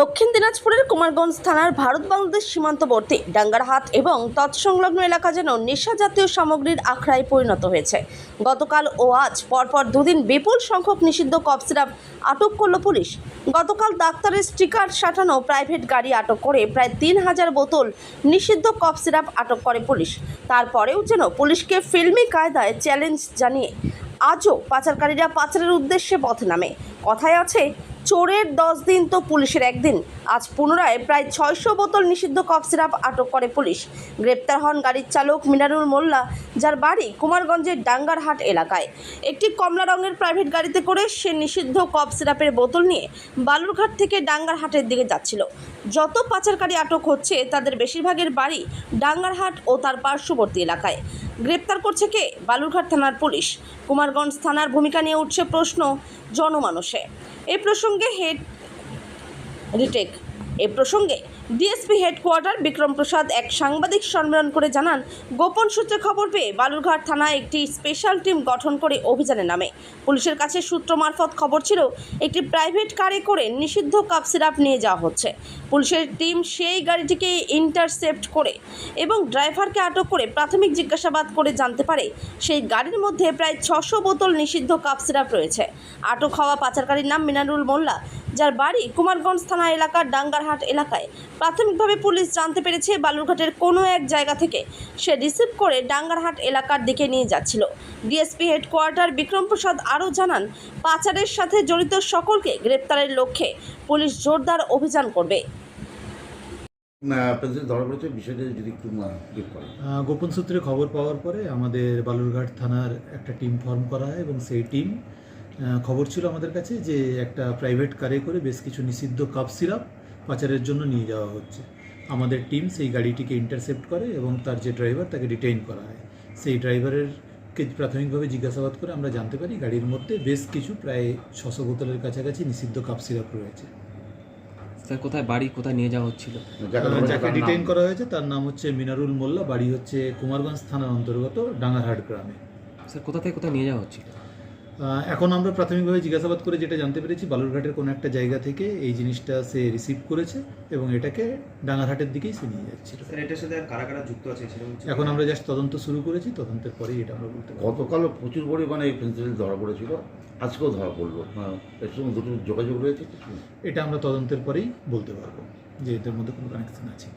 দক্ষিণ দিনাজপুরের কুমারগঞ্জ থানার ভারত বাংলাদেশ সীমান্তবর্তী ডাঙ্গারহাট এবং তৎসংলগ্ন এলাকা যেন নেশা জাতীয় সামগ্রীর আখড়ায় পরিণত হয়েছে। গতকাল ও আজ পরপর দুদিন বিপুল সংখ্যক নিষিদ্ধ কফ সিরাপ আটক করল পুলিশ। গতকাল ডাক্তারের স্টিকার সাঁটানো প্রাইভেট গাড়ি আটক করে প্রায় তিন হাজার বোতল নিষিদ্ধ কফ সিরাপ আটক করে পুলিশ। তারপরেও যেন পুলিশকে ফিল্মি কায়দায় চ্যালেঞ্জ জানিয়ে আজও পাচারকারীরা পাচারের উদ্দেশ্যে পথে নামে। কথায় আছে চোরের দশ দিন তো পুলিশের একদিন। আজ পুনরায় প্রায় ছয়শো বোতল নিষিদ্ধ কফ সিরাপ আটক করে পুলিশ। গ্রেপ্তার হন গাড়ির চালক মিনারুল মোল্লা, যার বাড়ি কুমারগঞ্জের ডাঙ্গারহাট এলাকায়। একটি কমলা রঙের প্রাইভেট গাড়িতে করে সে নিষিদ্ধ কফ সিরাপের বোতল নিয়ে বালুরঘাট থেকে ডাঙ্গারহাটের দিকে যাচ্ছিল। যত পাচারকারী আটক হচ্ছে, তাদের বেশিরভাগের বাড়ি ডাঙ্গারহাট ও তার পার্শ্ববর্তী এলাকায়। গ্রেপ্তার করছে কে? বালুরঘাট থানার পুলিশ। কুমারগঞ্জ থানার ভূমিকা নিয়ে উঠছে প্রশ্ন। জনমানসে এ প্রসঙ্গে হেড রিটেক এ প্রসঙ্গে ডিএসপি হেডকোয়ার্টার বিক্রম প্রসাদ এক সাংবাদিক সম্মেলন করে জানান, গোপন সূত্রে খবর পেয়ে বালুরঘাট থানায় একটি স্পেশাল টিম গঠন করে অভিযানে নামে। পুলিশের কাছে সূত্র মারফত খবর ছিল, একটি প্রাইভেট কারে করে নিষিদ্ধ কাপ সিরাপ নিয়ে যাওয়া হচ্ছে। পুলিশের টিম সেই গাড়িটিকে ইন্টারসেপ্ট করে এবং ড্রাইভারকে আটক করে প্রাথমিক জিজ্ঞাসাবাদ করে জানতে পারে, সেই গাড়ির মধ্যে প্রায় ছশো বোতল নিষিদ্ধ কাপ সিরাপ রয়েছে। আটক হওয়া পাচারকারীর নাম মিনারুল মোল্লা। যার বাড়ি কুমারগঞ্জ থানা এলাকার ডাঙ্গারহাট এলাকায়। প্রাথমিকভাবে পুলিশ জানতে পেরেছে বালুরঘাটের কোনো এক জায়গা থেকে। সে রিসিভ করে ডাঙ্গারহাট এলাকার দিকে নিয়ে যাচ্ছিল। ডিএসপি হেডকোয়ার্টার বিক্রম প্রসাদ আরও জানান পাচারের সাথে জড়িত সকলকে গ্রেপ্তারের লক্ষ্যে পুলিশ জোরদার অভিযান করবে। পেন্সিল ধরা পড়েছে বিষয়টা যদি একটু ব্রিফ করেন। আহ, গোপন সূত্রে খবর পাওয়ার পরে আমাদের বালুরঘাট থানার একটা টিম ফর্ম করা হয় এবং সেই টিম খবর ছিল আমাদের কাছে যে একটা প্রাইভেট কারে করে বেশ কিছু নিষিদ্ধ কাপ সিরাপ পাচারের জন্য নিয়ে যাওয়া হচ্ছে। আমাদের টিম সেই গাড়িটিকে ইন্টারসেপ্ট করে এবং তার যে ড্রাইভার তাকে ডিটেইন করা হয়। সেই ড্রাইভারের কে প্রাথমিকভাবে জিজ্ঞাসাবাদ করে আমরা জানতে পারি গাড়ির মধ্যে বেশ কিছু প্রায় ছশো বোতলের কাছাকাছি নিষিদ্ধ কাপ সিরাপ রয়েছে। স্যার কোথায় বাড়ি কোথায় নিয়ে যাওয়া হচ্ছিল? যাকে। ডিটেইন করা হয়েছে তার নাম হচ্ছে মিনারুল মোল্লা বাড়ি হচ্ছে কুমারগঞ্জ থানার অন্তর্গত ডাঙ্গারহাট গ্রামে। স্যার কোথা থেকে কোথায় নিয়ে যাওয়া হচ্ছিল? এখন আমরা প্রাথমিকভাবে জিজ্ঞাসাবাদ করে যেটা জানতে পেরেছি বালুরঘাটের কোনো একটা জায়গা থেকে এই জিনিসটা সে রিসিভ করেছে এবং এটাকে ডাঙ্গারহাটের দিকেই সে নিয়ে যাচ্ছিল এটার সাথে আর কারা কারা যুক্ত আছে এখন আমরা জাস্ট তদন্ত শুরু করেছি তদন্তের পরেই এটা আমরা বলতে পারব। গতকালও প্রচুর পরিমাণে এই পেন্সিল ধরা পড়েছিল আজকেও ধরা পড়ল। হ্যাঁ, এর সঙ্গে দুটো যোগাযোগ রয়েছে এটা আমরা তদন্তের পরেই বলতে পারব যে এদের মধ্যে কোনো কানেকশন আছে